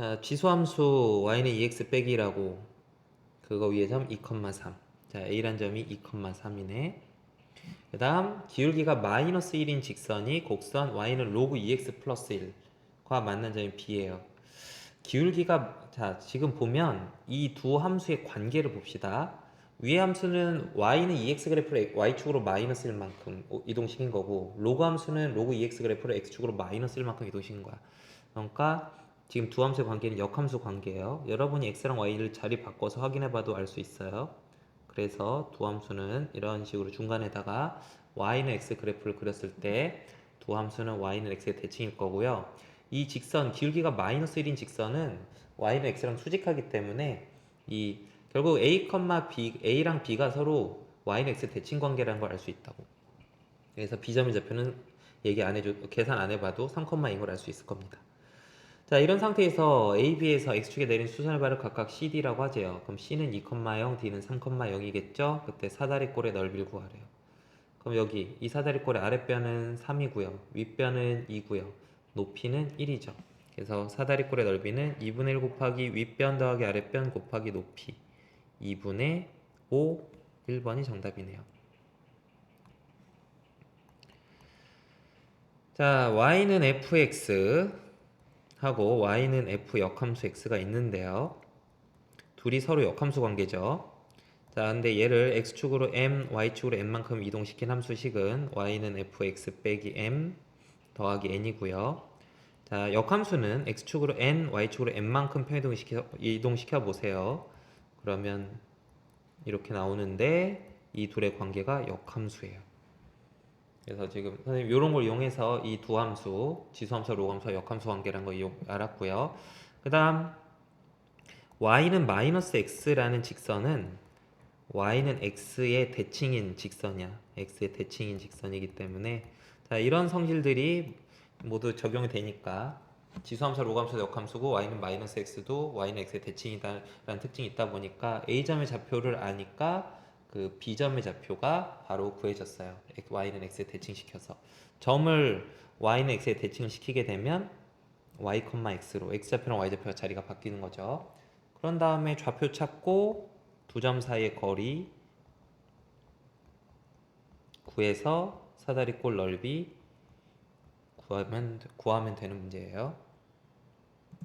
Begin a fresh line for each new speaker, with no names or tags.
자, 지수함수 y는 2x 빼기라고 그거 위에 점 2,3. 자, a란 점이 2,3이네. 그 다음 기울기가 마이너스 1인 직선이 곡선 y는 로그 2x 플러스 1과 만난 점이 b예요. 기울기가 자 지금 보면 이 두 함수의 관계를 봅시다. 위의 함수는 y는 2x 그래프를 y축으로 마이너스 1만큼 이동시킨 거고 로그 함수는 로그 2x 그래프를 x축으로 마이너스 1만큼 이동시킨 거야. 그러니까 지금 두 함수의 관계는 역함수 관계예요. 여러분이 x랑 y를 자리 바꿔서 확인해 봐도 알 수 있어요. 그래서 두 함수는 이런 식으로 중간에다가 y는 x 그래프를 그렸을 때 두 함수는 y는 x의 대칭일 거고요. 이 직선 기울기가 마이너스 1인 직선은 y는 x랑 수직하기 때문에 이 결국 a, b a랑 b가 서로 y는 x 대칭 관계라는 걸 알 수 있다고. 그래서 b점의 좌표는 얘기 안 해줘 계산 안 해봐도 3,2인 걸 알 수 있을 겁니다. 자 이런 상태에서 A, B에서 X축에 내린 수선의 발을 각각 CD라고 하재요. 그럼 C는 2,0, D는 3,0이겠죠? 그때 사다리꼴의 넓이를 구하래요. 그럼 여기 이 사다리꼴의 아랫변은 3이고요. 윗변은 2고요. 높이는 1이죠. 그래서 사다리꼴의 넓이는 2분의 1 곱하기 윗변 더하기 아랫변 곱하기 높이 2분의 5, 1번이 정답이네요. 자, y는 fx 하고 y는 f 역함수 x가 있는데요. 둘이 서로 역함수 관계죠. 자, 근데 얘를 x축으로 m, y축으로 n만큼 이동시킨 함수식은 y는 fx 빼기 m 더하기 n이고요. 자, 역함수는 x축으로 n, y축으로 n만큼 평이동시켜 이동시켜 보세요. 그러면 이렇게 나오는데 이 둘의 관계가 역함수예요. 그래서 지금 선생님 이런 걸 이용해서 이 두 함수, 지수함수, 로함수, 역함수 관계라는 거 이용 알았고요. 그 다음 y는 마이너스 x라는 직선은 y는 x의 대칭인 직선이야. x의 대칭인 직선이기 때문에 자 이런 성질들이 모두 적용이 되니까 지수함수, 로함수, 역함수고 y는 마이너스 x도 y는 x의 대칭이다라는 특징이 있다 보니까 a점의 좌표를 아니까 그 b점의 좌표가 바로 구해졌어요. y는 x에 대칭시켜서 점을 y는 x에 대칭을 시키게 되면 y, x로 x 좌표랑 y 좌표가 자리가 바뀌는 거죠. 그런 다음에 좌표 찾고 두 점 사이의 거리 구해서 사다리꼴 넓이 구하면 구하면 되는 문제예요.